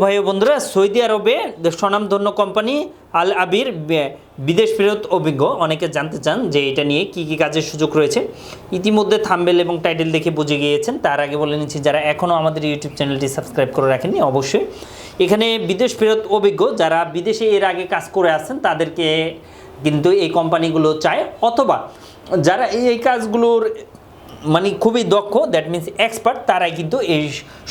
ভাই বন্ধুরা, সৌদি আরবে স্বনামধন্য কোম্পানি আল আবির বিদেশ ফেরত অভিজ্ঞ। অনেকে জানতে চান যে এটা নিয়ে কি কি কাজের সুযোগ রয়েছে। ইতিমধ্যে থাম্বেল এবং টাইটেল দেখে বুঝে গিয়েছেন। তার আগে বলে নিচ্ছি, যারা এখনও আমাদের ইউটিউব চ্যানেলটি সাবস্ক্রাইব করে রাখেননি, অবশ্যই। এখানে বিদেশ ফেরত অভিজ্ঞ, যারা বিদেশে এর আগে কাজ করে আসছেন তাদেরকে কিন্তু এই কোম্পানিগুলো চায়। অথবা যারা এই কাজগুলোর মানে খুবই দক্ষ দ্যাট মিন্স এক্সপার্ট তারাই কিন্তু এই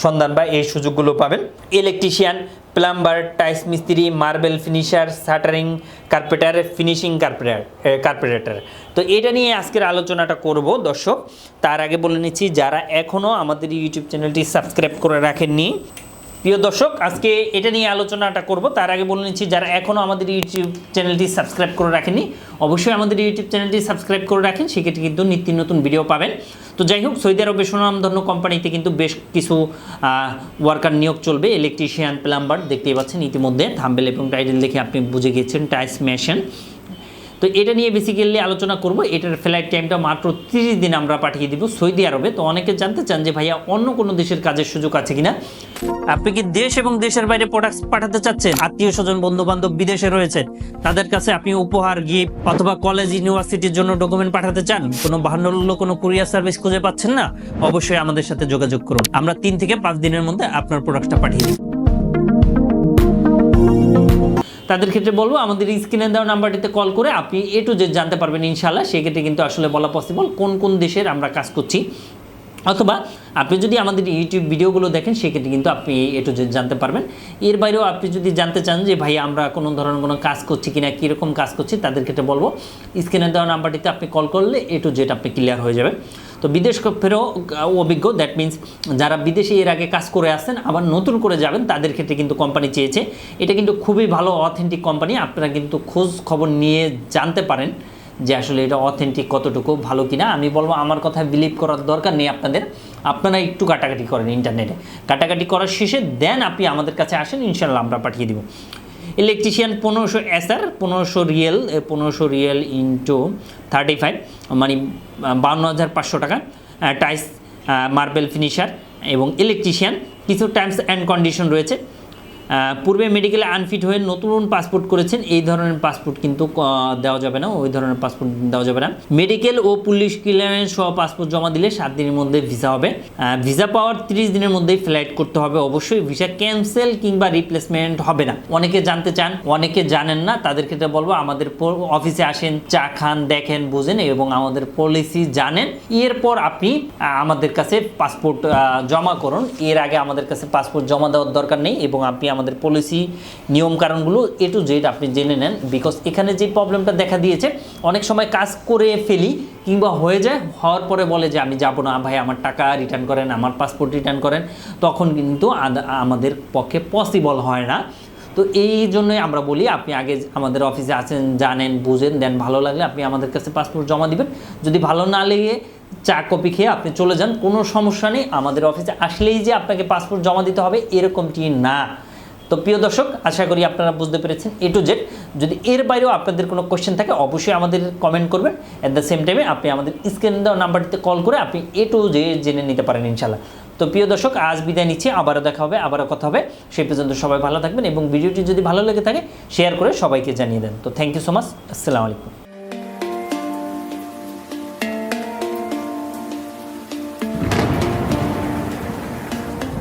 সন্ধান বা এই সুযোগগুলো পাবেন। ইলেকট্রিশিয়ান প্লাম্বার টাইস মিস্ত্রি marble finisher shuttering carpenter finishing carpenter carpenter তো এটা নিয়ে আজকের আলোচনাটা করব, দর্শক। তার আগে বলে নিচ্ছি, যারা এখনও আমাদের ইউটিউব চ্যানেলটি সাবস্ক্রাইব করে রাখেননি প্রিয় দর্শক, আজকে এটা নিয়ে আলোচনাটা করব। তার আগে বলে নিচ্ছি, যারা এখনও আমাদের ইউটিউব চ্যানেলটি সাবস্ক্রাইব করে রাখেনি অবশ্যই আমাদের ইউটিউব চ্যানেলটি সাবস্ক্রাইব করে রাখেন, সেক্ষেত্রে কিন্তু নিত্য নতুন ভিডিও পাবেন। তো যাই হোক সৌদি আরবের সুনামধন্য কোম্পানিতে কিন্তু বেশ কিছু ওয়ার্কার নিয়োগ চলবে। ইলেকট্রিশিয়ান প্লাম্বার দেখতেই পাচ্ছেন, ইতিমধ্যে থাম্বেল এবং টাইটেল দেখে আপনি বুঝে গিয়েছেন টাইস মেশিন। তো এটা নিয়ে বেসিক্যালি আলোচনা করব। এটার ফ্লাইট টাইমটা মাত্র তিরিশ দিন আমরা পাঠিয়ে দিব সৌদি আরবে। তো অনেকে জানতে চান যে ভাইয়া অন্য কোনো দেশের কাজের সুযোগ আছে কিনা? আপনি কি দেশ এবং দেশের বাইরে প্রোডাক্ট পাঠাতে চাচ্ছেন? আত্মীয় স্বজন বন্ধু বান্ধব বিদেশে রয়েছে। তাদের কাছে আপনি উপহার গিফট অথবা কলেজ ইউনিভার্সিটির জন্য ডকুমেন্ট পাঠাতে চান? কোনো বাহান্ন কোনো কুরিয়ার সার্ভিস খুঁজে পাচ্ছেন না? অবশ্যই আমাদের সাথে যোগাযোগ করুন। আমরা তিন থেকে পাঁচ দিনের মধ্যে আপনার প্রোডাক্টটা পাঠিয়ে দিই। তাদের ক্ষেত্রে বলব, আমাদের স্ক্রিনে দেওয়া নাম্বারটিতে কল করে আপনি এ টু জেড জানতে পারবেন ইনশাল্লাহ সেক্ষেত্রে কিন্তু আসলে বলা পসিবল কোন কোন দেশের আমরা কাজ করছি। অথবা আপনি যদি আমাদের ইউটিউব ভিডিওগুলো দেখেন, সেক্ষেত্রে কিন্তু আপনি এ টু জেড জানতে পারবেন। এর বাইরেও আপনি যদি জানতে চান যে, ভাই, আমরা কোনো ধরনের কোনো কাজ করছি কিনা, কীরকম কাজ করছি? তাদের ক্ষেত্রে বলব, স্ক্রিনে দেওয়া নাম্বারটিতে আপনি কল করলে এ টু জেড আপনি ক্লিয়ার হয়ে যাবে তো বিদেশ ফেরও অভিজ্ঞ দ্যাট মিন্স যারা বিদেশে এর আগে কাজ করে আসছেন, আবার নতুন করে যাবেন, তাদের ক্ষেত্রে কিন্তু কোম্পানি চেয়েছে। এটা কিন্তু খুবই ভালো অথেন্টিক কোম্পানি আপনারা কিন্তু খোঁজ খবর নিয়ে জানতে পারেন। যে আসলে এটা অথেন্টিক কতটুকু, ভালো কিনা, আমি বলব আমার কথা বিলিভ করার দরকার নেই আপনাদের। আপনারা একটু কাটাকাটি করেন ইন্টারনেটে কাটাকাটি করার শেষে দেন আপনি আমাদের কাছে আসেন ইনশাল্লাহ আমরা পাঠিয়ে দিব। ইলেকট্রিশিয়ান পনেরোশো এসআর পনেরোশো রিয়েল পনেরোশো রিয়েল ইন্টু থার্টি ফাইভ মানে বান্ন হাজার পাঁচশো টাকা টাইস মার্বেল ফিনিশার এবং ইলেকট্রিশিয়ান কিছু টাইমস অ্যান্ড কন্ডিশন রয়েছে। পূর্বে মেডিকেলে আনফিট হয়ে নতুন পাসপোর্ট করেছেন, এই ধরনের পাসপোর্ট কিন্তু দেওয়া যাবে না, ওই ধরনের পাসপোর্ট দেওয়া যাবে না। মেডিকেল ও পুলিশ ক্লিয়ারেন্স সহ পাসপোর্ট জমা দিলে সাত দিনের মধ্যে ভিসা হবে। ভিসা পাওয়ার তিরিশ দিনের মধ্যেই ফ্লাইট করতে হবে। অবশ্যই ভিসা ক্যান্সেল কিংবা রিপ্লেসমেন্ট হবে না। অনেকে জানতে চান, অনেকে জানেন না, তাদের ক্ষেত্রে বলব, আমাদের অফিসে আসেন, চা খান, দেখেন, বুঝেন এবং আমাদের পলিসি জানেন। এরপর আপনি আমাদের কাছে পাসপোর্ট জমা করুন। এর আগে আমাদের কাছে পাসপোর্ট জমা দেওয়ার দরকার নেই এবং আপনি আমাদের পলিসি নিয়ম কারণগুলো এ টু জেড আপনি জেনে নেন বিকজ এখানে যে প্রবলেমটা দেখা দিয়েছে, অনেক সময় কাজ করে ফেলি কিংবা হয়ে যায়, হওয়ার পরে বলে যে আমি যাব না, ভাই আমার টাকা রিটার্ন করেন, আমার পাসপোর্ট রিটার্ন করেন, তখন কিন্তু আমাদের পক্ষে পসিবল হয় না। তো এই জন্যই আমরা বলি, আপনি আগে আমাদের অফিসে আছেন জানেন, বুঝেন, দেন ভালো লাগলে আপনি আমাদের কাছে পাসপোর্ট জমা দিবেন। যদি ভালো না লেগে চা কপি খেয়ে আপনি চলে যান, কোনো সমস্যা নেই, আমাদের অফিসে আসলেই যে আপনাকে পাসপোর্ট জমা দিতে হবে, এরকমটি না। তো প্রিয় দর্শক, আশা করি আপনারা বুঝতে পেরেছেন এ টু জেড যদি এর বাইরেও আপনাদের কোনো কোয়েশ্চেন থাকে, অবশ্যই আমাদের কমেন্ট করবেন। অ্যাট দ্য সেম টাইমে আপনি আমাদের স্ক্রিন দেওয়া নাম্বারটিতে কল করে আপনি এ টু জেড জেনে নিতে পারেন ইনশাল্লাহ তো প্রিয় দর্শক, আজ বিদায় নিচ্ছি, আবারও দেখা হবে, আবারও কথা হবে। সেই পর্যন্ত সবাই ভালো থাকবেন এবং ভিডিওটি যদি ভালো লেগে থাকে শেয়ার করে সবাইকে জানিয়ে দেন। তো থ্যাংক ইউ সো মাচ আসসালামু আলাইকুম।